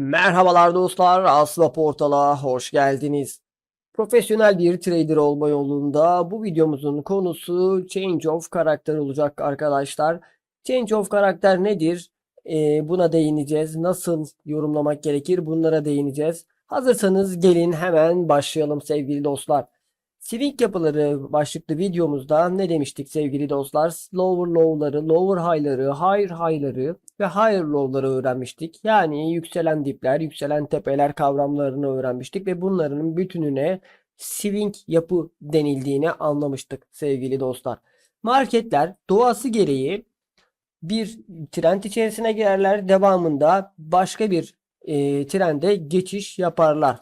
Merhabalar dostlar, Asla Portal'a hoş geldiniz. Profesyonel bir trader olma yolunda bu videomuzun konusu Change of Karakter olacak arkadaşlar. Change of Karakter nedir? Ee, buna değineceğiz. Nasıl yorumlamak gerekir? Bunlara değineceğiz. Hazırsanız gelin hemen başlayalım sevgili dostlar. Swing yapıları başlıklı videomuzda ne demiştik sevgili dostlar? Lower low'ları, lower high'ları, higher high'ları ve higher low'ları öğrenmiştik. Yani yükselen dipler, yükselen tepeler kavramlarını öğrenmiştik ve bunların bütününe swing yapı denildiğini anlamıştık sevgili dostlar. Marketler doğası gereği bir trend içerisine girerler. Devamında başka bir e, trende geçiş yaparlar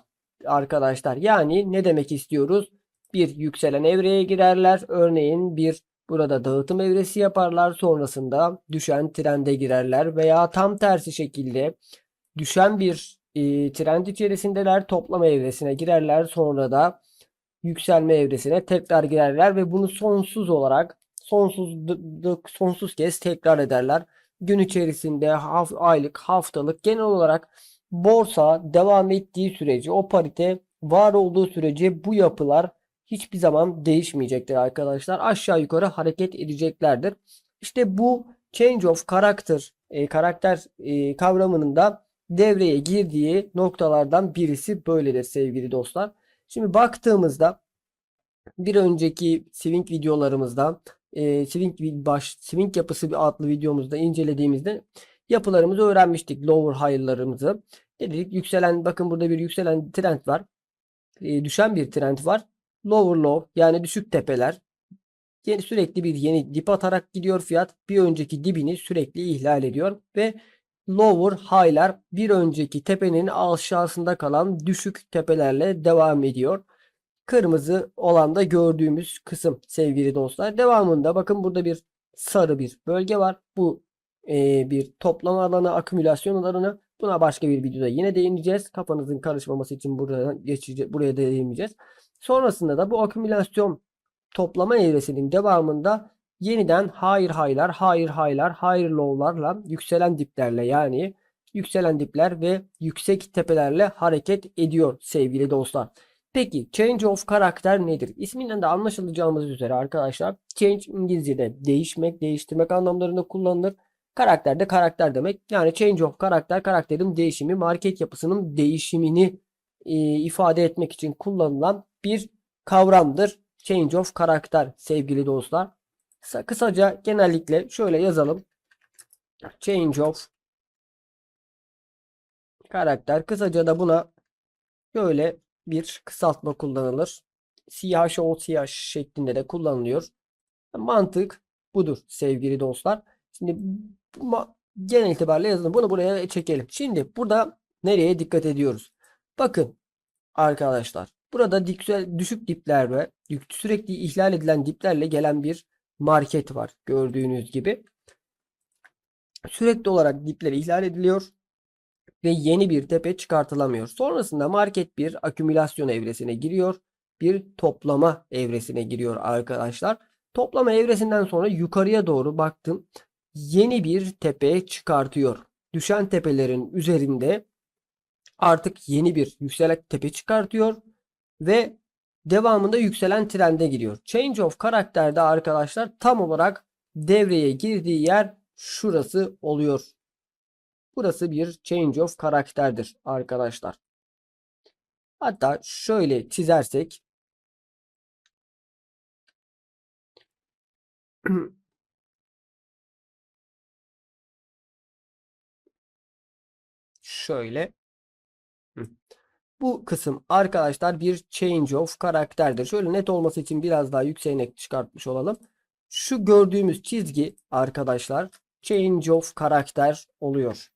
arkadaşlar. Yani ne demek istiyoruz? Bir yükselen evreye girerler. Örneğin bir burada dağıtım evresi yaparlar. Sonrasında düşen trende girerler veya tam tersi şekilde düşen bir e, trend içerisindeler. Toplama evresine girerler. Sonra da yükselme evresine tekrar girerler ve bunu sonsuz olarak sonsuz sonsuz kez tekrar ederler. Gün içerisinde haf, aylık, haftalık genel olarak borsa devam ettiği sürece o parite var olduğu sürece bu yapılar hiçbir zaman değişmeyecektir arkadaşlar. Aşağı yukarı hareket edeceklerdir. İşte bu change of character e, karakter e, kavramının da devreye girdiği noktalardan birisi böyledir sevgili dostlar. Şimdi baktığımızda bir önceki swing videolarımızda e, swing baş swing yapısı adlı videomuzda incelediğimizde yapılarımızı öğrenmiştik. Lower high'larımızı. Dedik yükselen bakın burada bir yükselen trend var. E, düşen bir trend var. Lower low yani düşük tepeler. Yeni, sürekli bir yeni dip atarak gidiyor fiyat. Bir önceki dibini sürekli ihlal ediyor ve lower high'lar bir önceki tepenin aşağısında kalan düşük tepelerle devam ediyor. Kırmızı olan da gördüğümüz kısım sevgili dostlar. Devamında bakın burada bir sarı bir bölge var. Bu e, bir toplama alanı, akümülasyon alanı. Buna başka bir videoda yine değineceğiz. Kafanızın karışmaması için buraya geçeceğiz, buraya değineceğiz. Sonrasında da bu akümülasyon toplama evresinin devamında yeniden higher high'lar, higher high'lar, higher low'larla yükselen diplerle yani yükselen dipler ve yüksek tepelerle hareket ediyor sevgili dostlar. Peki change of karakter nedir? İsminden de anlaşılacağımız üzere arkadaşlar change İngilizce'de değişmek, değiştirmek anlamlarında kullanılır. Karakter de karakter demek. Yani change of karakter karakterin değişimi, market yapısının değişimini e, ifade etmek için kullanılan bir kavramdır. Change of karakter sevgili dostlar. Kısaca genellikle şöyle yazalım. Change of karakter. Kısaca da buna şöyle bir kısaltma kullanılır. Siyah şeklinde de kullanılıyor. Mantık budur sevgili dostlar. Şimdi genel itibariyle yazalım. Bunu buraya çekelim. Şimdi burada nereye dikkat ediyoruz? Bakın arkadaşlar. Burada düşük dipler ve sürekli ihlal edilen diplerle gelen bir market var. Gördüğünüz gibi. Sürekli olarak dipler ihlal ediliyor ve yeni bir tepe çıkartılamıyor. Sonrasında market bir akümülasyon evresine giriyor. Bir toplama evresine giriyor arkadaşlar. Toplama evresinden sonra yukarıya doğru baktım. Yeni bir tepe çıkartıyor. Düşen tepelerin üzerinde artık yeni bir yükselen tepe çıkartıyor ve devamında yükselen trende giriyor. Change of karakterde arkadaşlar tam olarak devreye girdiği yer şurası oluyor. Burası bir change of karakterdir arkadaşlar. Hatta şöyle çizersek şöyle bu kısım arkadaşlar bir change of karakterdir. Şöyle net olması için biraz daha yükseğine çıkartmış olalım. Şu gördüğümüz çizgi arkadaşlar change of karakter oluyor.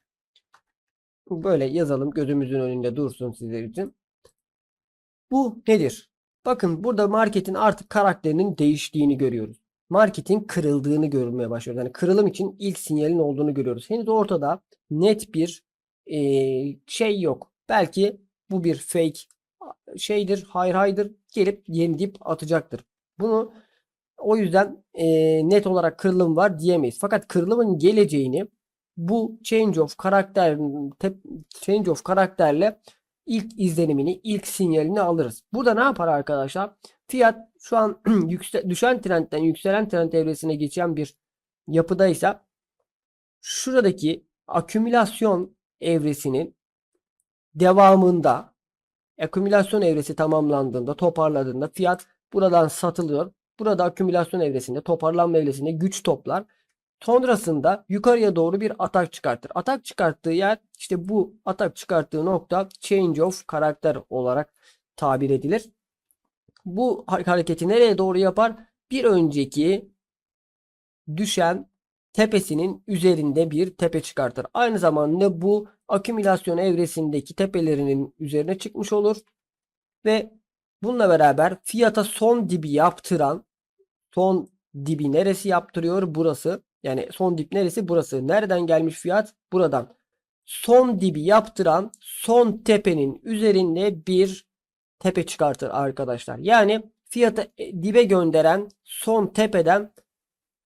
Böyle yazalım gözümüzün önünde dursun sizler için. Bu nedir? Bakın burada marketin artık karakterinin değiştiğini görüyoruz. Marketin kırıldığını görmeye başlıyoruz. Yani kırılım için ilk sinyalin olduğunu görüyoruz. Henüz ortada net bir e, şey yok. Belki bu bir fake şeydir, hayır haydır gelip yeni atacaktır. Bunu o yüzden e, net olarak kırılım var diyemeyiz. Fakat kırılımın geleceğini bu change of karakter change of karakterle ilk izlenimini, ilk sinyalini alırız. Burada ne yapar arkadaşlar? Fiyat şu an yükse- düşen trendden yükselen trend evresine geçen bir yapıdaysa şuradaki akümülasyon evresinin devamında akümülasyon evresi tamamlandığında, toparladığında fiyat buradan satılıyor. Burada akümülasyon evresinde, toparlanma evresinde güç toplar. Sonrasında yukarıya doğru bir atak çıkartır. Atak çıkarttığı yer işte bu atak çıkarttığı nokta change of karakter olarak tabir edilir. Bu ha- hareketi nereye doğru yapar? Bir önceki düşen tepesinin üzerinde bir tepe çıkartır. Aynı zamanda bu akümülasyon evresindeki tepelerinin üzerine çıkmış olur ve bununla beraber fiyata son dibi yaptıran son dibi neresi yaptırıyor? Burası. Yani son dip neresi? Burası. Nereden gelmiş fiyat? Buradan. Son dibi yaptıran son tepenin üzerinde bir tepe çıkartır arkadaşlar. Yani fiyatı e, dibe gönderen son tepeden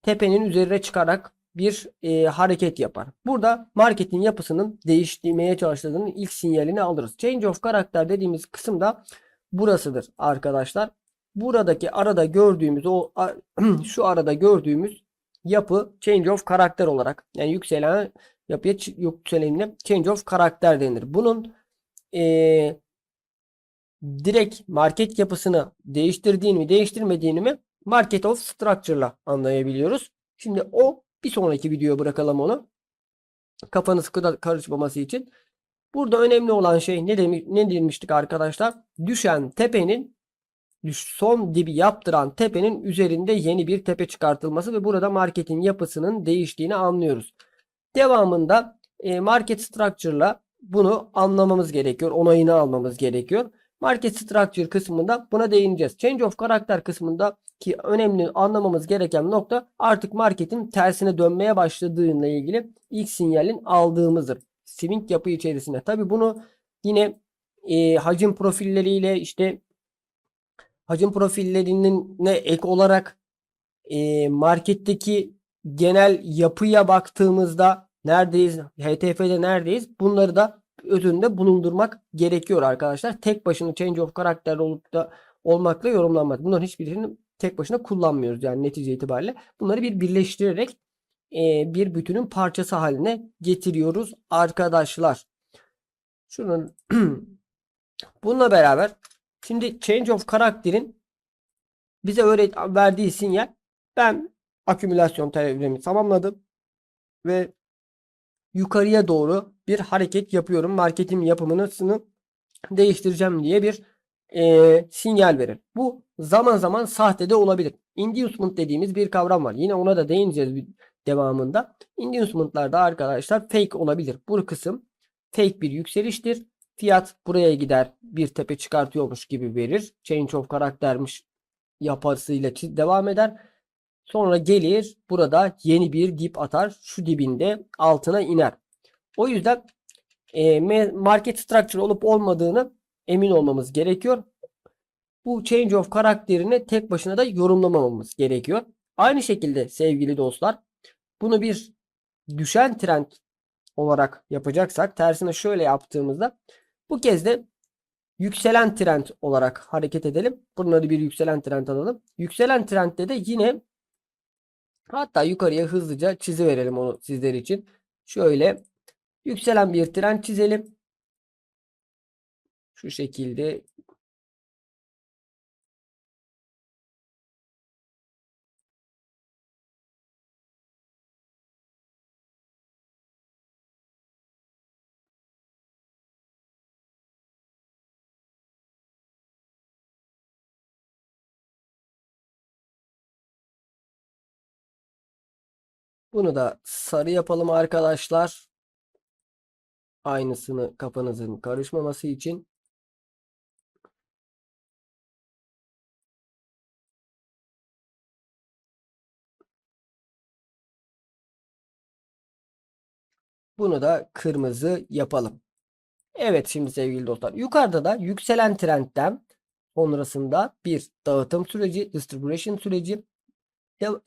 tepenin üzerine çıkarak bir e, hareket yapar. Burada marketin yapısının değiştirmeye çalıştığının ilk sinyalini alırız. Change of karakter dediğimiz kısım da burasıdır arkadaşlar. Buradaki arada gördüğümüz o şu arada gördüğümüz yapı change of karakter olarak yani yükselen yapıya yükselenine change of karakter denir. Bunun e, direkt market yapısını değiştirdiğini mi değiştirmediğini mi market of structure'la anlayabiliyoruz. Şimdi o bir sonraki videoya bırakalım onu. Kafanız karışmaması için. Burada önemli olan şey ne demiş, ne demiştik arkadaşlar? Düşen tepenin son dibi yaptıran tepenin üzerinde yeni bir tepe çıkartılması ve burada marketin yapısının değiştiğini anlıyoruz. Devamında market structure'la bunu anlamamız gerekiyor. Onayını almamız gerekiyor. Market structure kısmında buna değineceğiz. Change of karakter kısmında ki önemli anlamamız gereken nokta artık marketin tersine dönmeye başladığıyla ilgili ilk sinyalin aldığımızdır. Swing yapı içerisinde. Tabi bunu yine e, hacim profilleriyle işte hacim profillerinin ne ek olarak e, marketteki genel yapıya baktığımızda neredeyiz? HTF'de neredeyiz? Bunları da özünde bulundurmak gerekiyor arkadaşlar. Tek başına change of karakter olup da olmakla yorumlanmaz. Bunların hiçbirini tek başına kullanmıyoruz yani netice itibariyle. Bunları bir birleştirerek e, bir bütünün parçası haline getiriyoruz arkadaşlar. Şunun bununla beraber şimdi change of karakterin bize öğret verdiği sinyal ben akümülasyon teoremi tamamladım ve yukarıya doğru bir hareket yapıyorum. Marketin yapımını değiştireceğim diye bir e, sinyal verir. Bu zaman zaman sahte de olabilir. Inducement dediğimiz bir kavram var. Yine ona da değineceğiz bir devamında. Inducement'larda arkadaşlar fake olabilir. Bu kısım fake bir yükseliştir. Fiyat buraya gider bir tepe çıkartıyormuş gibi verir. Change of karaktermiş yapısıyla devam eder. Sonra gelir burada yeni bir dip atar. Şu dibinde altına iner. O yüzden market structure olup olmadığını emin olmamız gerekiyor. Bu change of karakterini tek başına da yorumlamamamız gerekiyor. Aynı şekilde sevgili dostlar bunu bir düşen trend olarak yapacaksak tersine şöyle yaptığımızda bu kez de yükselen trend olarak hareket edelim. Bunları bir yükselen trend alalım. Yükselen trendde de yine hatta yukarıya hızlıca çizi verelim onu sizler için. Şöyle yükselen bir trend çizelim. Şu şekilde Bunu da sarı yapalım arkadaşlar. Aynısını kafanızın karışmaması için. Bunu da kırmızı yapalım. Evet şimdi sevgili dostlar. Yukarıda da yükselen trendten sonrasında bir dağıtım süreci, distribution süreci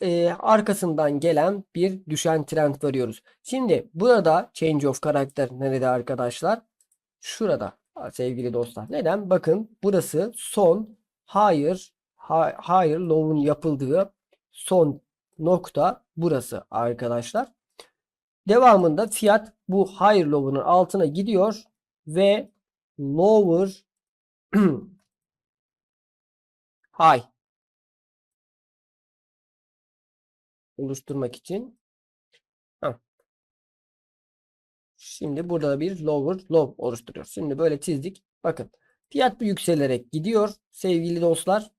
e, arkasından gelen bir düşen trend varıyoruz. Şimdi burada change of karakter nerede arkadaşlar? Şurada sevgili dostlar. Neden? Bakın burası son higher hi- higher low'un yapıldığı son nokta burası arkadaşlar. Devamında fiyat bu higher low'un altına gidiyor ve lower high oluşturmak için Heh. Şimdi burada bir lower low oluşturuyor. Şimdi böyle çizdik. Bakın fiyat bu yükselerek gidiyor sevgili dostlar.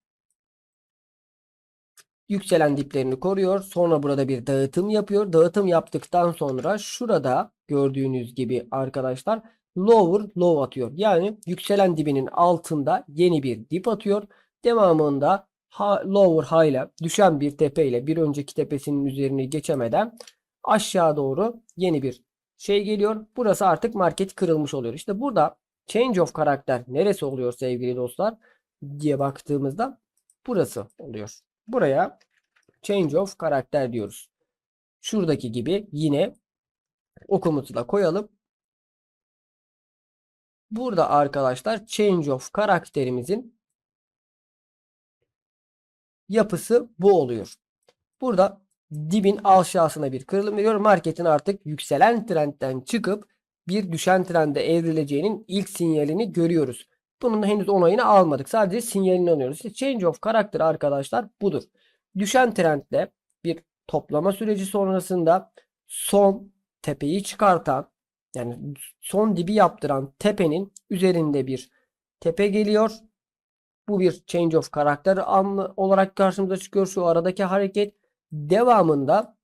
Yükselen diplerini koruyor. Sonra burada bir dağıtım yapıyor. Dağıtım yaptıktan sonra şurada gördüğünüz gibi arkadaşlar lower low atıyor. Yani yükselen dibinin altında yeni bir dip atıyor. Devamında ha- lower high ile düşen bir tepe ile bir önceki tepesinin üzerini geçemeden aşağı doğru yeni bir şey geliyor. Burası artık market kırılmış oluyor. İşte burada change of karakter neresi oluyor sevgili dostlar diye baktığımızda burası oluyor. Buraya change of karakter diyoruz. Şuradaki gibi yine okumuzu da koyalım. Burada arkadaşlar change of karakterimizin yapısı bu oluyor. Burada dibin aşağısına bir kırılım veriyor. Marketin artık yükselen trendten çıkıp bir düşen trende evrileceğinin ilk sinyalini görüyoruz. Bunun henüz onayını almadık. Sadece sinyalini alıyoruz. İşte change of karakter arkadaşlar budur. Düşen trendle bir toplama süreci sonrasında son tepeyi çıkartan yani son dibi yaptıran tepenin üzerinde bir tepe geliyor. Bu bir change of karakter olarak karşımıza çıkıyor şu aradaki hareket. Devamında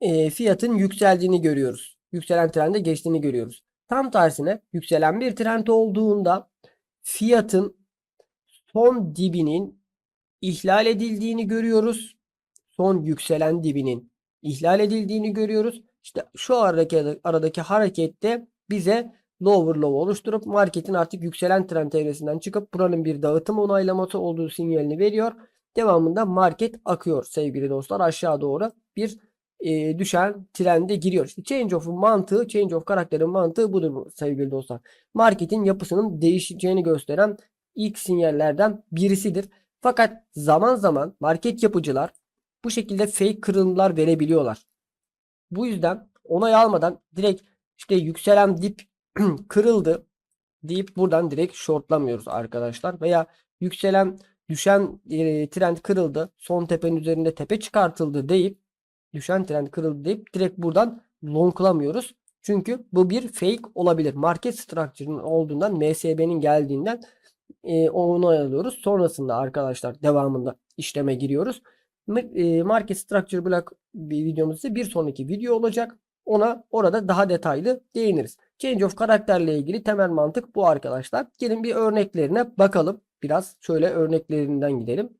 e, fiyatın yükseldiğini görüyoruz. Yükselen trende geçtiğini görüyoruz. Tam tersine yükselen bir trend olduğunda fiyatın son dibinin ihlal edildiğini görüyoruz. Son yükselen dibinin ihlal edildiğini görüyoruz. İşte şu aradaki, aradaki harekette bize lower low oluşturup marketin artık yükselen trend evresinden çıkıp buranın bir dağıtım onaylaması olduğu sinyalini veriyor. Devamında market akıyor sevgili dostlar aşağı doğru bir e, düşen trende giriyor. İşte change of'un mantığı, change of karakterin mantığı budur sevgili dostlar. Marketin yapısının değişeceğini gösteren ilk sinyallerden birisidir. Fakat zaman zaman market yapıcılar bu şekilde fake kırılımlar verebiliyorlar. Bu yüzden onay almadan direkt işte yükselen dip kırıldı deyip buradan direkt shortlamıyoruz arkadaşlar. Veya yükselen düşen e, trend kırıldı. Son tepenin üzerinde tepe çıkartıldı deyip düşen trend kırıldı deyip direkt buradan longlamıyoruz. Çünkü bu bir fake olabilir. Market structure'ın olduğundan MSB'nin geldiğinden e, onu alıyoruz. Sonrasında arkadaşlar devamında işleme giriyoruz. E, Market Structure Block videomuz bir sonraki video olacak. Ona orada daha detaylı değiniriz. Change of karakterle ilgili temel mantık bu arkadaşlar. Gelin bir örneklerine bakalım. Biraz şöyle örneklerinden gidelim.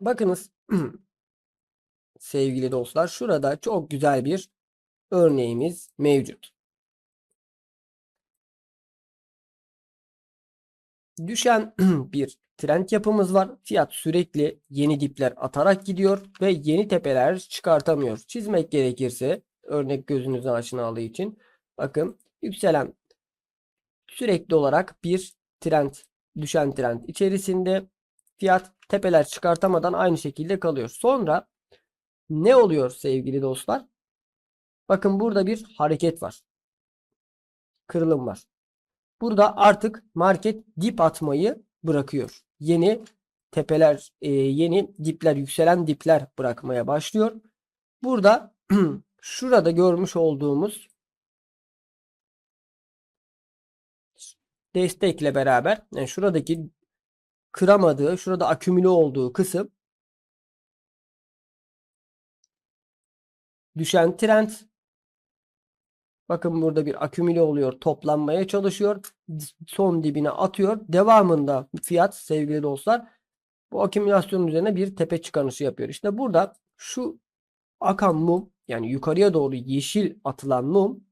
Bakınız sevgili dostlar şurada çok güzel bir örneğimiz mevcut. Düşen bir trend yapımız var. Fiyat sürekli yeni dipler atarak gidiyor ve yeni tepeler çıkartamıyor. Çizmek gerekirse örnek gözünüzün aşinalığı için bakın yükselen sürekli olarak bir trend düşen trend içerisinde fiyat tepeler çıkartamadan aynı şekilde kalıyor. Sonra ne oluyor sevgili dostlar? Bakın burada bir hareket var. Kırılım var. Burada artık market dip atmayı bırakıyor. Yeni tepeler, e, yeni dipler, yükselen dipler bırakmaya başlıyor. Burada şurada görmüş olduğumuz destekle beraber yani şuradaki kıramadığı, şurada akümüle olduğu kısım düşen trend Bakın burada bir akümüle oluyor. Toplanmaya çalışıyor. Son dibine atıyor. Devamında fiyat sevgili dostlar bu akümülasyonun üzerine bir tepe çıkarışı yapıyor. İşte burada şu akan mum yani yukarıya doğru yeşil atılan mum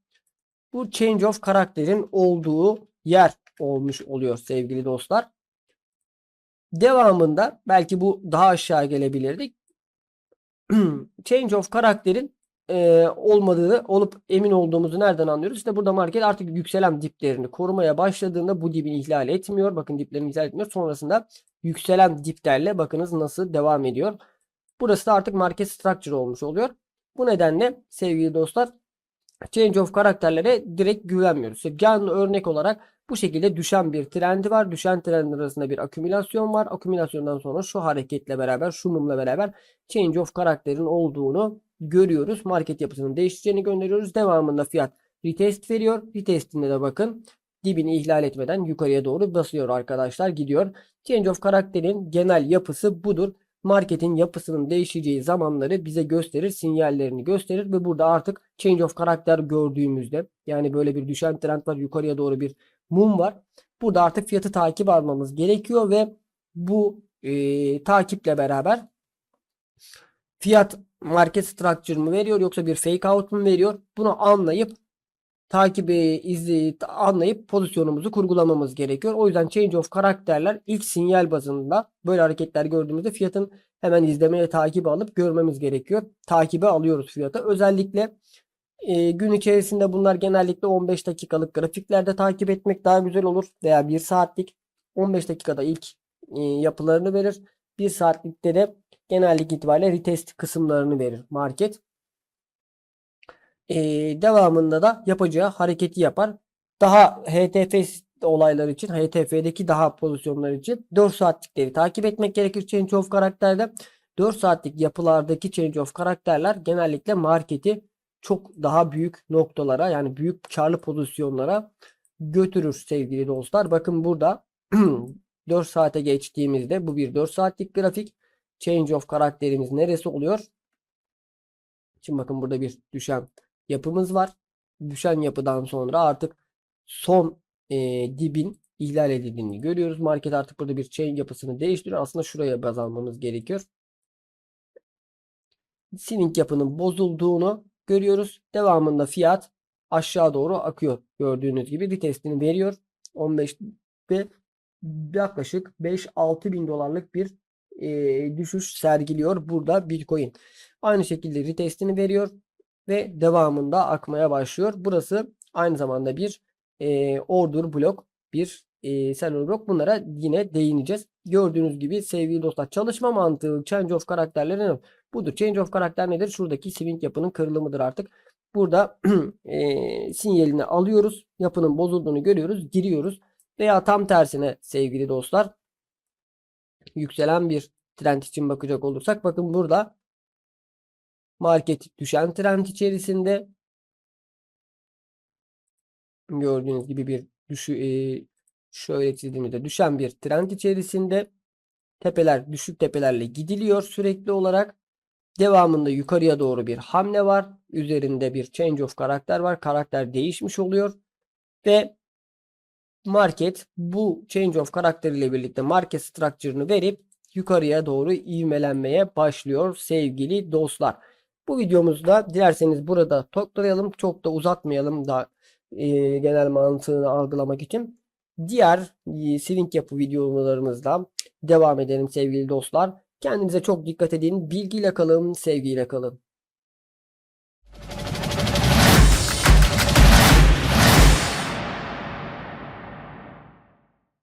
bu change of karakterin olduğu yer olmuş oluyor sevgili dostlar. Devamında belki bu daha aşağı gelebilirdi. Change of karakterin e, olmadığını olup emin olduğumuzu nereden anlıyoruz? İşte burada market artık yükselen diplerini korumaya başladığında bu dibini ihlal etmiyor. Bakın diplerini ihlal etmiyor. Sonrasında yükselen diplerle bakınız nasıl devam ediyor. Burası da artık market structure olmuş oluyor. Bu nedenle sevgili dostlar change of karakterlere direkt güvenmiyoruz. Canlı örnek olarak bu şekilde düşen bir trendi var. Düşen trendin arasında bir akümülasyon var. Akümülasyondan sonra şu hareketle beraber, şu mumla beraber change of karakterin olduğunu görüyoruz. Market yapısının değişeceğini gönderiyoruz. Devamında fiyat retest veriyor. Retestinde de bakın dibini ihlal etmeden yukarıya doğru basıyor arkadaşlar gidiyor. Change of karakterin genel yapısı budur. Marketin yapısının değişeceği zamanları bize gösterir, sinyallerini gösterir ve burada artık change of karakter gördüğümüzde yani böyle bir düşen trend var, yukarıya doğru bir mum var. Burada artık fiyatı takip almamız gerekiyor ve bu e, takiple beraber fiyat market structure mı veriyor yoksa bir fake out mu veriyor? Bunu anlayıp takibi izleyip anlayıp pozisyonumuzu kurgulamamız gerekiyor. O yüzden change of karakterler ilk sinyal bazında böyle hareketler gördüğümüzde fiyatın hemen izlemeye takibi alıp görmemiz gerekiyor. Takibe alıyoruz fiyatı. Özellikle e, gün içerisinde bunlar genellikle 15 dakikalık grafiklerde takip etmek daha güzel olur veya 1 saatlik 15 dakikada ilk e, yapılarını verir. 1 saatlikte de genellik itibariyle retest kısımlarını verir market. Ee, devamında da yapacağı hareketi yapar. Daha HTF olaylar için, HTF'deki daha pozisyonlar için 4 saatlikleri takip etmek gerekir Change of karakterde. 4 saatlik yapılardaki Change of karakterler genellikle marketi çok daha büyük noktalara yani büyük karlı pozisyonlara götürür sevgili dostlar. Bakın burada 4 saate geçtiğimizde bu bir 4 saatlik grafik. Change of karakterimiz neresi oluyor? Şimdi bakın burada bir düşen yapımız var. Düşen yapıdan sonra artık son e, dibin ihlal edildiğini görüyoruz. Market artık burada bir chain yapısını değiştiriyor. Aslında şuraya baz almamız gerekiyor. Sinink yapının bozulduğunu görüyoruz. Devamında fiyat aşağı doğru akıyor. Gördüğünüz gibi retestini veriyor. 15 ve yaklaşık 5-6 bin dolarlık bir e, düşüş sergiliyor burada Bitcoin. Aynı şekilde retestini veriyor ve devamında akmaya başlıyor. Burası aynı zamanda bir e, order blok, bir e, seller blok. Bunlara yine değineceğiz. Gördüğünüz gibi sevgili dostlar çalışma mantığı change of karakterlerin budur. Change of karakter nedir? Şuradaki swing yapının kırılımıdır artık. Burada e, sinyalini alıyoruz. Yapının bozulduğunu görüyoruz. Giriyoruz. Veya tam tersine sevgili dostlar yükselen bir trend için bakacak olursak bakın burada market düşen trend içerisinde. Gördüğünüz gibi bir düşü e, şöyle çizdiğimizde düşen bir trend içerisinde. Tepeler düşük tepelerle gidiliyor sürekli olarak. Devamında yukarıya doğru bir hamle var. Üzerinde bir change of karakter var. Karakter değişmiş oluyor. Ve market bu change of karakteriyle birlikte market structure'ını verip yukarıya doğru ivmelenmeye başlıyor sevgili dostlar. Bu videomuzda dilerseniz burada toplayalım. Çok da uzatmayalım da e, genel mantığını algılamak için. Diğer e, swing yapı videolarımızda devam edelim sevgili dostlar. Kendinize çok dikkat edin. Bilgiyle kalın, sevgiyle kalın.